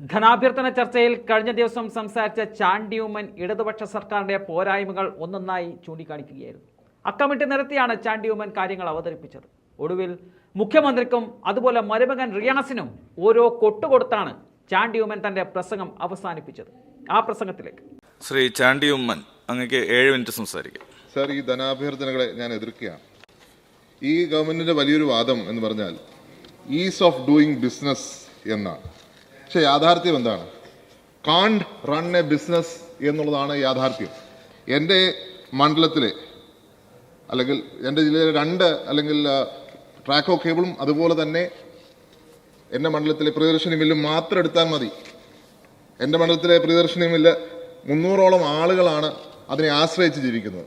ധനാഭ്യർത്ഥന ചർച്ചയിൽ കഴിഞ്ഞ ദിവസം സംസാരിച്ച ചാണ്ടി ഉമ്മൻ ഇടതുപക്ഷ സർക്കാരിന്റെ പോരായ്മകൾ ഒന്നൊന്നായി ചൂണ്ടിക്കാണിക്കുകയായിരുന്നു. അക്കമിട്ട് നിരത്തിയാണ് ചാണ്ടി ഉമ്മൻ കാര്യങ്ങൾ അവതരിപ്പിച്ചത്. ഒടുവിൽ മുഖ്യമന്ത്രിക്കും അതുപോലെ മരുമകൻ റിയാസിനും ഓരോ കൊട്ടുകൊടുത്താണ് ചാണ്ടി ഉമ്മൻ തന്റെ പ്രസംഗം അവസാനിപ്പിച്ചത്. ആ പ്രസംഗത്തിലേക്ക്. ശ്രീ ചാണ്ടി ഉമ്മൻ അങ്ങക്ക് ഏഴ് മിനിറ്റ് സംസാരിക്കാം. സർ ഈ ധനാഭ്യർത്ഥനകളെ ഞാൻ എതിർക്കുകയാണ്. ഈ ഗവൺമെന്റിന്റെ വലിയൊരു വാദം എന്ന് പറഞ്ഞാൽ ഈസ് ഓഫ് ഡൂയിങ് ബിസിനസ് എന്നാണ്. പക്ഷെ യാഥാർത്ഥ്യം എന്താണ്? കാണ്ട് റൺ എ ബിസിനസ് എന്നുള്ളതാണ് യാഥാർത്ഥ്യം. എന്റെ മണ്ഡലത്തിലെ അല്ലെങ്കിൽ എന്റെ ജില്ലയിലെ രണ്ട് അല്ലെങ്കിൽ ട്രാക്കോ കേബിളും അതുപോലെ തന്നെ എന്റെ മണ്ഡലത്തിലെ പ്രിയദർശിനി മില്ലും മാത്രം എടുത്താൽ മതി. എന്റെ മണ്ഡലത്തിലെ പ്രിയദർശിനി മില്ല് മുന്നൂറോളം ആളുകളാണ് അതിനെ ആശ്രയിച്ച് ജീവിക്കുന്നത്.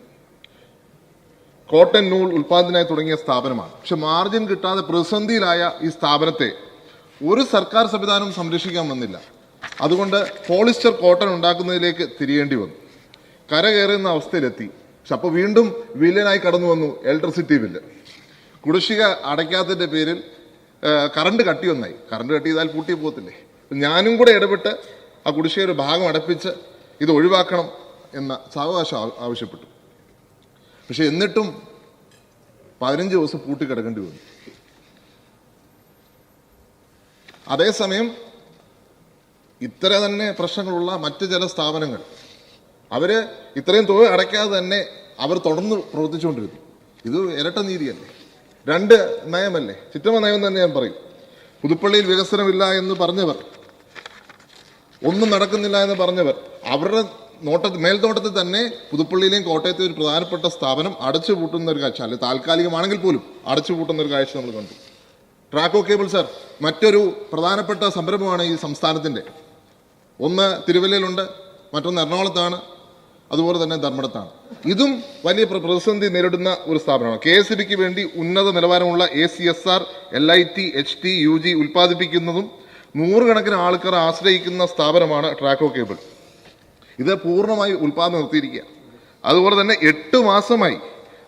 കോട്ടൺ നൂൽ ഉൽപ്പാദനത്തിനായി തുടങ്ങിയ സ്ഥാപനമാണ്. പക്ഷെ മാർജിൻ കിട്ടാതെ പ്രതിസന്ധിയിലായ ഈ സ്ഥാപനത്തെ ഒരു സർക്കാർ സംവിധാനവും സംരക്ഷിക്കാൻ വന്നില്ല. അതുകൊണ്ട് പോളിസ്റ്റർ കോട്ടൺ ഉണ്ടാക്കുന്നതിലേക്ക് തിരിയേണ്ടി വന്നു. കരകയറുന്ന അവസ്ഥയിലെത്തി. പക്ഷെ അപ്പോൾ വീണ്ടും വില്ലനായി കടന്നു വന്നു ഇലക്ട്രിസിറ്റി ബില്ല് കുടിശ്ശിക അടയ്ക്കാത്തതിന്റെ പേരിൽ കറണ്ട് കട്ടി ഒന്നായി കറണ്ട് കട്ടി ചെയ്താൽ പൂട്ടി പോകത്തില്ലേ? ഞാനും കൂടെ ഇടപെട്ട് ആ കുടിശ്ശിക ഒരു ഭാഗം അടപ്പിച്ച് ഇത് ഒഴിവാക്കണം എന്ന സാവകാശം ആവശ്യപ്പെട്ടു. പക്ഷെ എന്നിട്ടും പതിനഞ്ച് ദിവസം പൂട്ടിക്കിടക്കേണ്ടി വന്നു. അതേസമയം ഇത്ര തന്നെ പ്രശ്നങ്ങളുള്ള മറ്റ് ചില സ്ഥാപനങ്ങൾ അവർ ഇത്രയും തുക അടയ്ക്കാതെ തന്നെ അവർ തുടർന്ന് പ്രവർത്തിച്ചുകൊണ്ടിരുന്നു ഇത് ഇരട്ട നീതിയല്ലേ? രണ്ട് നയമല്ലേ? ചിറ്റമ്മ നയം തന്നെ ഞാൻ പറയും. പുതുപ്പള്ളിയിൽ വികസനമില്ല എന്ന് പറഞ്ഞവർ ഒന്നും നടക്കുന്നില്ല എന്ന് പറഞ്ഞവർ അവരുടെ നോട്ട മേൽനോട്ടത്തിൽ തന്നെ പുതുപ്പള്ളിയിലെയും കോട്ടയത്തെ ഒരു പ്രധാനപ്പെട്ട സ്ഥാപനം അടച്ചുപൂട്ടുന്ന ഒരു കാഴ്ച അല്ലെങ്കിൽ താൽക്കാലികമാണെങ്കിൽ പോലും അടച്ചു പൂട്ടുന്ന ഒരു കാഴ്ച നമ്മൾ കണ്ടു. Traco cable sir. മറ്റൊരു പ്രധാനപ്പെട്ട സംരംഭമാണ് ഈ സംസ്ഥാനത്തിന്റെ ഒന്ന് തിരുവല്ലയിലുണ്ട് മറ്റൊന്ന് എറണാകുളത്താണ് അതുപോലെ തന്നെ ധർമ്മടത്താണ്. ഇതും വലിയ പ്ര- പ്രതിസന്ധി നേരിടുന്ന ഒരു സ്ഥാപനമാണ്. കെ എസ് ബിക്ക് വേണ്ടി ഉന്നത നിലവാരമുള്ള A C S R L I T H T U G ഉൽപ്പാദിപ്പിക്കുന്നതും നൂറുകണക്കിന് ആൾക്കാർ ആശ്രയിക്കുന്ന സ്ഥാപനമാണ് ട്രാക്കോ കേബിൾ. ഇത് പൂർണമായി ഉൽപ്പാദനം നിർത്തിയിരിക്കുക അതുപോലെ തന്നെ എട്ട് മാസമായി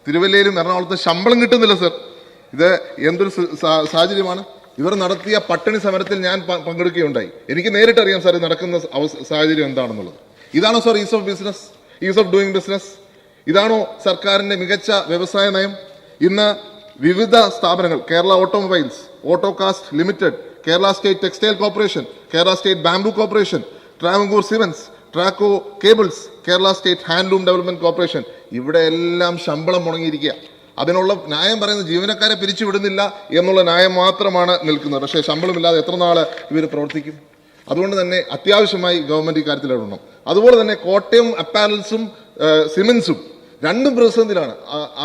തിരുവല്ലയിലും എറണാകുളത്തും ശമ്പളം കിട്ടുന്നില്ല സർ. ഇത് എന്തൊരു സാഹചര്യമാണ്. ഇവർ നടത്തിയ പട്ടിണി സമരത്തിൽ ഞാൻ പങ്കെടുക്കുകയുണ്ടായി. എനിക്ക് നേരിട്ട് അറിയാം സാർ നടക്കുന്ന സാഹചര്യം എന്താണെന്നുള്ളത്. ഇതാണോ sir ease of business ease of doing business ഇതാണോ സർക്കാരിന്റെ മികച്ച വ്യവസായ നയം? ഇന്ന് വിവിധ സ്ഥാപനങ്ങൾ Kerala automobiles autocast limited Kerala state textile corporation Kerala state bamboo corporation Travancore cements Traco cables Kerala state handloom development corporation. ഇവിടെ എല്ലാം ശമ്പളം മുടങ്ങിയിരിക്കുക അതിനുള്ള ന്യായം പറയുന്ന ജീവനക്കാരെ പിരിച്ചുവിടുന്നില്ല എന്നുള്ള ന്യായം മാത്രമാണ് നിൽക്കുന്നത്. പക്ഷേ ശമ്പളമില്ലാതെ എത്ര നാൾ ഇവർ പ്രവർത്തിക്കും? അതുകൊണ്ട് തന്നെ അത്യാവശ്യമായി ഗവൺമെന്റ് ഇക്കാര്യത്തിൽ ഇടണം അതുപോലെ തന്നെ കോട്ടയം അപ്പാരൽസും സിമൻസും രണ്ടും പ്രതിസന്ധിയിലാണ്.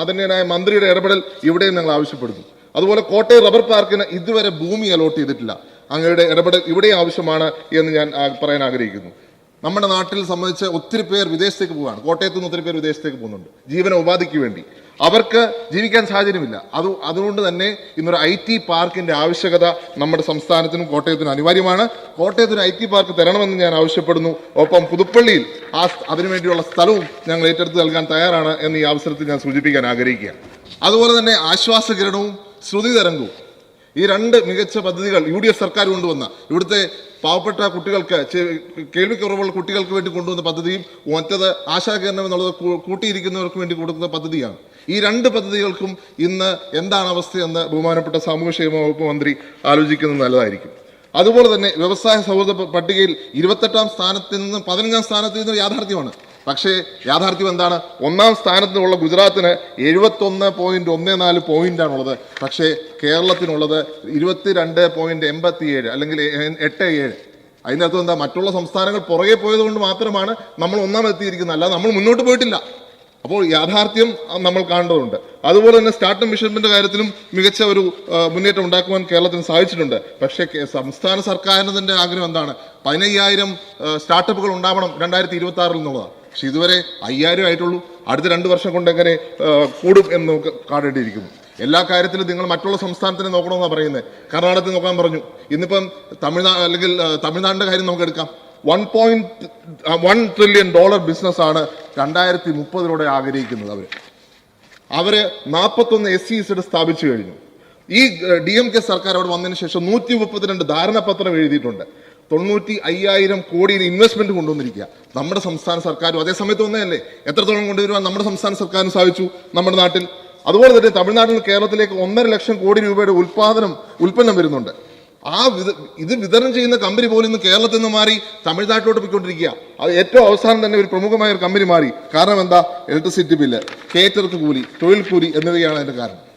ആദരണീയനായ മന്ത്രിയുടെ ഇടപെടൽ ഇവിടെയും ഞങ്ങൾ ആവശ്യപ്പെടുന്നു. അതുപോലെ കോട്ടയം റബ്ബർ പാർക്കിന് ഇതുവരെ ഭൂമി അലോട്ട് ചെയ്തിട്ടില്ല. അങ്ങയുടെ ഇടപെടൽ ഇവിടെ ആവശ്യമാണ് എന്ന് ഞാൻ പറയാൻ ആഗ്രഹിക്കുന്നു. നമ്മുടെ നാട്ടിൽ സംബന്ധിച്ച് ഒത്തിരി പേർ വിദേശത്തേക്ക് പോവുകയാണ്. കോട്ടയത്ത് നിന്ന് ഒത്തിരി പേർ വിദേശത്തേക്ക് പോകുന്നുണ്ട്. ജീവന ഉപാധിക്ക് വേണ്ടി. അവർക്ക് ജീവിക്കാൻ സാഹചര്യമില്ല. അത് അതുകൊണ്ട് തന്നെ ഇന്നൊരു ഐ ടി പാർക്കിന്റെ ആവശ്യകത നമ്മുടെ സംസ്ഥാനത്തിനും കോട്ടയത്തിനും അനിവാര്യമാണ്. കോട്ടയത്തിന് ഐ ടി പാർക്ക് തരണമെന്ന് ഞാൻ ആവശ്യപ്പെടുന്നു. ഒപ്പം പുതുപ്പള്ളിയിൽ ആ അതിനുവേണ്ടിയുള്ള സ്ഥലവും ഞങ്ങൾ ഏറ്റെടുത്ത് നൽകാൻ തയ്യാറാണ് എന്ന് ഈ അവസരത്തിൽ ഞാൻ സൂചിപ്പിക്കാൻ ആഗ്രഹിക്കുക അതുപോലെ തന്നെ ആശ്വാസകിരണവും ശ്രുതി തരംഗവും ഈ രണ്ട് മികച്ച പദ്ധതികൾ യു ഡി എഫ് സർക്കാർ കൊണ്ടുവന്ന ഇവിടുത്തെ പാവപ്പെട്ട കുട്ടികൾക്ക് കേൾവിക്കുറവുള്ള കുട്ടികൾക്ക് വേണ്ടി കൊണ്ടുവന്ന പദ്ധതിയും മറ്റത് ആശാകരണം എന്നുള്ളത് കൂട്ടിയിരിക്കുന്നവർക്ക് വേണ്ടി കൊടുക്കുന്ന പദ്ധതിയാണ്. ഈ രണ്ട് പദ്ധതികൾക്കും ഇന്ന് എന്താണ് അവസ്ഥയെന്ന് ബഹുമാനപ്പെട്ട സാമൂഹ്യക്ഷേമ വകുപ്പ് മന്ത്രി ആലോചിക്കുന്നത് നല്ലതായിരിക്കും. അതുപോലെ തന്നെ വ്യവസായ സൗഹൃദ പട്ടികയിൽ ഇരുപത്തെട്ടാം സ്ഥാനത്ത് നിന്ന് പതിനഞ്ചാം സ്ഥാനത്ത് നിന്നും യാഥാർത്ഥ്യമാണ്. പക്ഷേ യാഥാർത്ഥ്യം എന്താണ്? ഒന്നാം സ്ഥാനത്തുള്ള ഗുജറാത്തിന് എഴുപത്തൊന്ന് പോയിന്റ് ഒന്ന് നാല് പോയിന്റാണുള്ളത് പക്ഷേ കേരളത്തിനുള്ളത് ഇരുപത്തി രണ്ട് പോയിന്റ് എൺപത്തി ഏഴ് അല്ലെങ്കിൽ എട്ട് ഏഴ്. അതിന്റെ അർത്ഥം എന്താ? മറ്റുള്ള സംസ്ഥാനങ്ങൾ പുറകെ പോയത് കൊണ്ട് മാത്രമാണ് നമ്മൾ ഒന്നാം എത്തിയിരിക്കുന്നത്. അല്ല നമ്മൾ മുന്നോട്ട് പോയിട്ടില്ല. അപ്പോൾ യാഥാർത്ഥ്യം നമ്മൾ കാണേണ്ടതുണ്ട്. അതുപോലെ തന്നെ സ്റ്റാർട്ടപ്പ് മിഷൻമെന്റ് കാര്യത്തിലും മികച്ച ഒരു മുന്നേറ്റം ഉണ്ടാക്കുവാൻ കേരളത്തിന് സാധിച്ചിട്ടുണ്ട്. പക്ഷേ സംസ്ഥാന സർക്കാരിന്റെ ആഗ്രഹം എന്താണ്? പതിനയ്യായിരം സ്റ്റാർട്ടപ്പുകൾ ഉണ്ടാവണം രണ്ടായിരത്തി ഇരുപത്തി ആറിൽ എന്നുള്ളതാണ്. പക്ഷെ ഇതുവരെ അയ്യായിരം ആയിട്ടുള്ളൂ. അടുത്ത രണ്ട് വർഷം കൊണ്ട് എങ്ങനെ കൂടും എന്ന് കാണേണ്ടിയിരിക്കുന്നു എല്ലാ കാര്യത്തിലും നിങ്ങൾ മറ്റുള്ള സംസ്ഥാനത്തിനെ നോക്കണമെന്നാണ് പറയുന്നത് കർണാടകത്തിൽ നോക്കാൻ പറഞ്ഞു. ഇന്നിപ്പം തമിഴ്നാട് അല്ലെങ്കിൽ തമിഴ്നാടിന്റെ കാര്യം നമുക്ക് എടുക്കാം. One point one trillion dollar ബിസിനസ്സാണ് രണ്ടായിരത്തി മുപ്പതിലൂടെ ആഗ്രഹിക്കുന്നത് അവർ അവർ നാൽപ്പത്തൊന്ന് എസ് സി സെഡ് സ്ഥാപിച്ചു കഴിഞ്ഞു. ഈ ഡി എം കെ സർക്കാർ അവിടെ വന്നതിന് ശേഷം നൂറ്റി മുപ്പത്തിരണ്ട് ധാരണാപത്രം എഴുതിയിട്ടുണ്ട്. തൊണ്ണൂറ്റി അയ്യായിരം കോടി ഇൻവെസ്റ്റ്മെന്റ് കൊണ്ടുവന്നിരിക്കുക. നമ്മുടെ സംസ്ഥാന സർക്കാരും അതേ സമയത്ത് ഒന്നേയല്ലേ എത്രത്തോളം കൊണ്ടുവരുവാൻ നമ്മുടെ സംസ്ഥാന സർക്കാരിന് സാധിച്ചു നമ്മുടെ നാട്ടിൽ? അതുപോലെ തന്നെ തമിഴ്നാട്ടിൽ കേരളത്തിലേക്ക് ഒന്നര ലക്ഷം കോടി രൂപയുടെ ഉൽപാദനം ഉൽപ്പന്നം വരുന്നുണ്ട്. ആ വിത ഇത് വിതരണം ചെയ്യുന്ന കമ്പനി പോലും ഇന്ന് കേരളത്തിൽ നിന്ന് മാറി തമിഴ്നാട്ടിലോട്ട് പോയിക്കൊണ്ടിരിക്കുക. അത് ഏറ്റവും അവസാനം തന്നെ ഒരു പ്രമുഖമായ ഒരു കമ്പനി മാറി. കാരണം എന്താ? ഇലക്ട്രിസിറ്റി ബില്ല് കേറ്റർക്ക് കൂലി തൊഴിൽ കൂലി എന്നിവയാണ് അതിന്റെ കാരണം.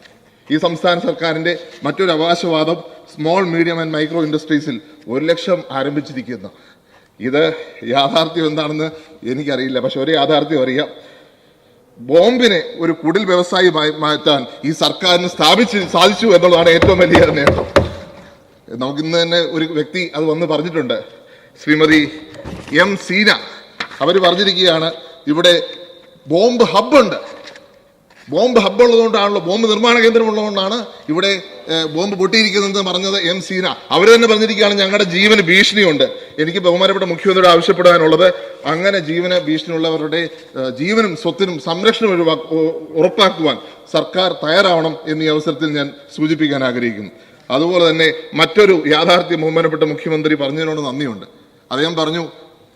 ഈ സംസ്ഥാന സർക്കാരിന്റെ മറ്റൊരു അവകാശവാദം സ്മോൾ മീഡിയം ആൻഡ് മൈക്രോ ഇൻഡസ്ട്രീസിൽ ഒരു ലക്ഷം ആരംഭിച്ചിരിക്കുന്നു. ഇത് യാഥാർത്ഥ്യം എന്താണെന്ന് എനിക്കറിയില്ല. പക്ഷെ ഒരു യാഥാർത്ഥ്യം അറിയാം. ബോംബിനെ ഒരു കുടിൽ വ്യവസായി മാറ്റാൻ ഈ സർക്കാരിന് സ്ഥാപിച്ച് സാധിച്ചു എന്നുള്ളതാണ് ഏറ്റവും വലിയ നേട്ടം. നമുക്കിന്ന് തന്നെ ഒരു വ്യക്തി അത് വന്ന് പറഞ്ഞിട്ടുണ്ട്. ശ്രീമതി എം സീന. അവർ പറഞ്ഞിരിക്കുകയാണ് ഇവിടെ ബോംബ് ഹബ്ബുണ്ട്. ബോംബ് ഹബ്ബ് ഉള്ളതുകൊണ്ടാണല്ലോ ബോംബ് നിർമ്മാണ കേന്ദ്രം ഉള്ളതുകൊണ്ടാണ് ഇവിടെ ബോംബ് പൊട്ടിയിരിക്കുന്നതെന്ന് പറഞ്ഞത് എം സീന. അവർ തന്നെ പറഞ്ഞിരിക്കുകയാണ് ഞങ്ങളുടെ ജീവന് ഭീഷണിയുണ്ട്. എനിക്ക് ബഹുമാനപ്പെട്ട മുഖ്യമന്ത്രിയോട് ആവശ്യപ്പെടാനുള്ളത് അങ്ങനെ ജീവന് ഭീഷണിയുള്ളവരുടെ ജീവനും സ്വത്തിനും സംരക്ഷണം ഒഴിവാ- ഉറപ്പാക്കുവാൻ സർക്കാർ തയ്യാറാവണം എന്നീ അവസരത്തിൽ ഞാൻ സൂചിപ്പിക്കാൻ ആഗ്രഹിക്കുന്നു. അതുപോലെ തന്നെ മറ്റൊരു യാഥാർത്ഥ്യം ബഹുമാനപ്പെട്ട മുഖ്യമന്ത്രി പറഞ്ഞതിനോട് നന്ദിയുണ്ട്. അദ്ദേഹം പറഞ്ഞു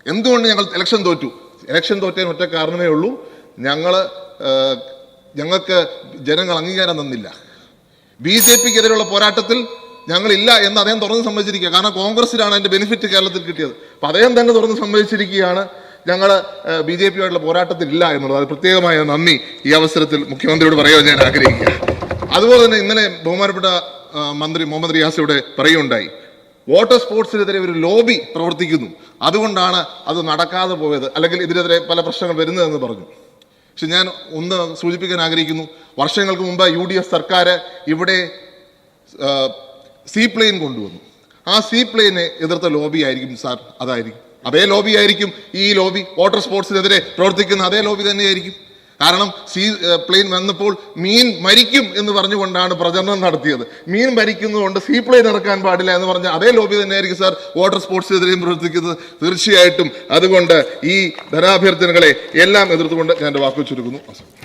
എന്തുകൊണ്ട് ഞങ്ങൾ ഇലക്ഷൻ തോറ്റു? ഇലക്ഷൻ തോറ്റതിന് ഒറ്റ കാരണമേ ഉള്ളൂ ഞങ്ങൾ ഞങ്ങൾക്ക് ജനങ്ങൾ അംഗീകാരം തന്നില്ല. ബി ജെ പിക്കെതിരെയുള്ള പോരാട്ടത്തിൽ ഞങ്ങളില്ല എന്ന് അദ്ദേഹം തുറന്ന് സമ്മതിച്ചിരിക്കുക. കാരണം കോൺഗ്രസിലാണ് അതിന്റെ ബെനിഫിറ്റ് കേരളത്തിൽ കിട്ടിയത്. അപ്പോൾ അദ്ദേഹം തന്നെ തുറന്ന് സമ്മതിച്ചിരിക്കുകയാണ് ഞങ്ങൾ ബി ജെ പിയുമായിട്ടുള്ള പോരാട്ടത്തിൽ ഇല്ല എന്നുള്ളത്. അത് പ്രത്യേകമായ നന്ദി ഈ അവസരത്തിൽ മുഖ്യമന്ത്രിയോട് പറയുവാൻ ഞാൻ ആഗ്രഹിക്കുക. അതുപോലെ തന്നെ ഇന്നലെ ബഹുമാനപ്പെട്ട മന്ത്രി മുഹമ്മദ് റിയാസ് ഇവിടെ പറയുകയുണ്ടായി. വാട്ടർ സ്പോർട്സിനെതിരെ ഒരു ലോബി പ്രവർത്തിക്കുന്നു. അതുകൊണ്ടാണ് അത് നടക്കാതെ പോയത്. അല്ലെങ്കിൽ ഇതിനെതിരെ പല പ്രശ്നങ്ങൾ വരുന്നതെന്ന് പറഞ്ഞു. പക്ഷെ ഞാൻ ഒന്ന് സൂചിപ്പിക്കാൻ ആഗ്രഹിക്കുന്നു. വർഷങ്ങൾക്ക് മുമ്പ് യു ഡി എഫ് സർക്കാർ ഇവിടെ സീ പ്ലെയിൻ കൊണ്ടുവന്നു. ആ സീ പ്ലെയിനെ എതിർത്ത ലോബി ആയിരിക്കും സാർ അതായിരിക്കും. അതേ ലോബി ആയിരിക്കും ഈ ലോബി വാട്ടർ സ്പോർട്സിനെതിരെ പ്രവർത്തിക്കുന്ന അതേ ലോബി തന്നെയായിരിക്കും. കാരണം സീ പ്ലെയിൻ വന്നപ്പോൾ മീൻ മരിക്കും എന്ന് പറഞ്ഞുകൊണ്ടാണ് പ്രചരണം നടത്തിയത്. മീൻ മരിക്കുന്നതുകൊണ്ട് സീ പ്ലെയിൻ ഇറക്കാൻ പാടില്ല എന്ന് പറഞ്ഞ അതേ ലോബി തന്നെയായിരിക്കും സാർ വാട്ടർ സ്പോർട്സിനെതിരെയും പ്രവർത്തിക്കുന്നത്. തീർച്ചയായിട്ടും. അതുകൊണ്ട് ഈ ധനാഭ്യർത്ഥനകളെ എല്ലാം എതിർത്തുകൊണ്ട് ഞാൻ എന്റെ വാക്കുകൾ ചുരുക്കുന്നു.